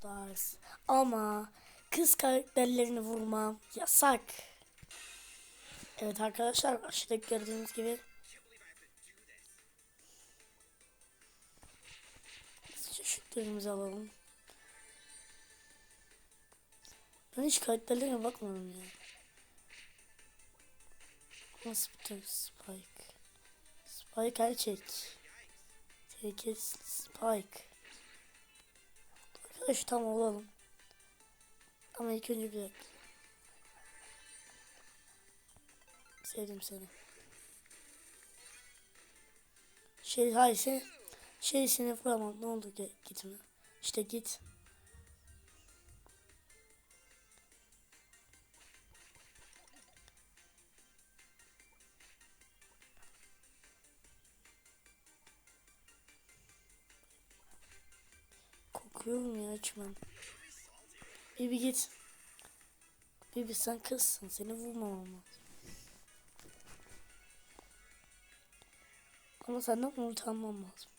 Stars. Ama kız karakterlerini vurmam yasak. Evet arkadaşlar aşağıda gördüğünüz gibi Hızlıca şutlarımızı alalım. Ben hiç karakterlerine bakmadım ya. Nasıl bir tür Spike? Spike erkek. Tehlikeli Spike. Arkadaş tam olalım. Ama ilk önce bir. Sevdim seni. Şey hayır sen şey seni vuramam ne oldu gitme. İşte git. Kokuyorum ya içmem. Bibi git. Bibi sen kızsın seni vurmamam lazım. Ama senden ulti almam lazım.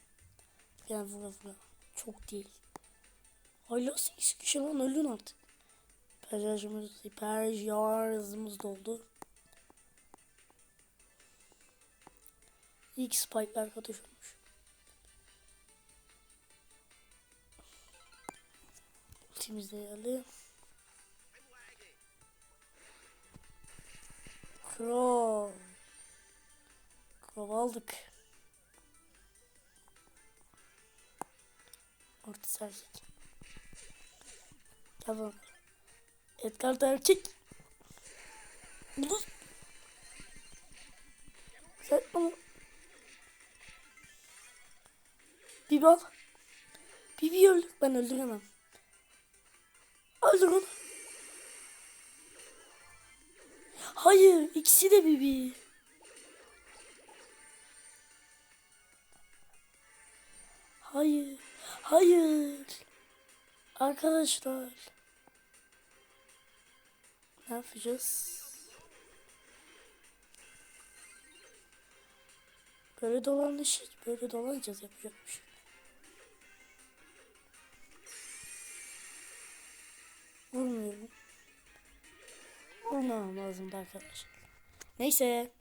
Yani vura vura. Çok değil. Hala 8 kişi lan öldün artık. Hipercharge'ımız, hipercharge'ımız doldu. İlk spike arkadaş geldi. Crow. Crow aldık. Orta erkek. Tamam. Edgar da erkek. Bunu... Sen onu... Bibi al. Bibi öldür. Ben öldüremem. Öldür onu. Hayır. ikisi de Bibi. Hayır. Hayır. Arkadaşlar. Ne yapacağız? Böyle dolanış, böyle dolanacağız yapacak. Vurmam lazımdı arkadaşlar. Neyse.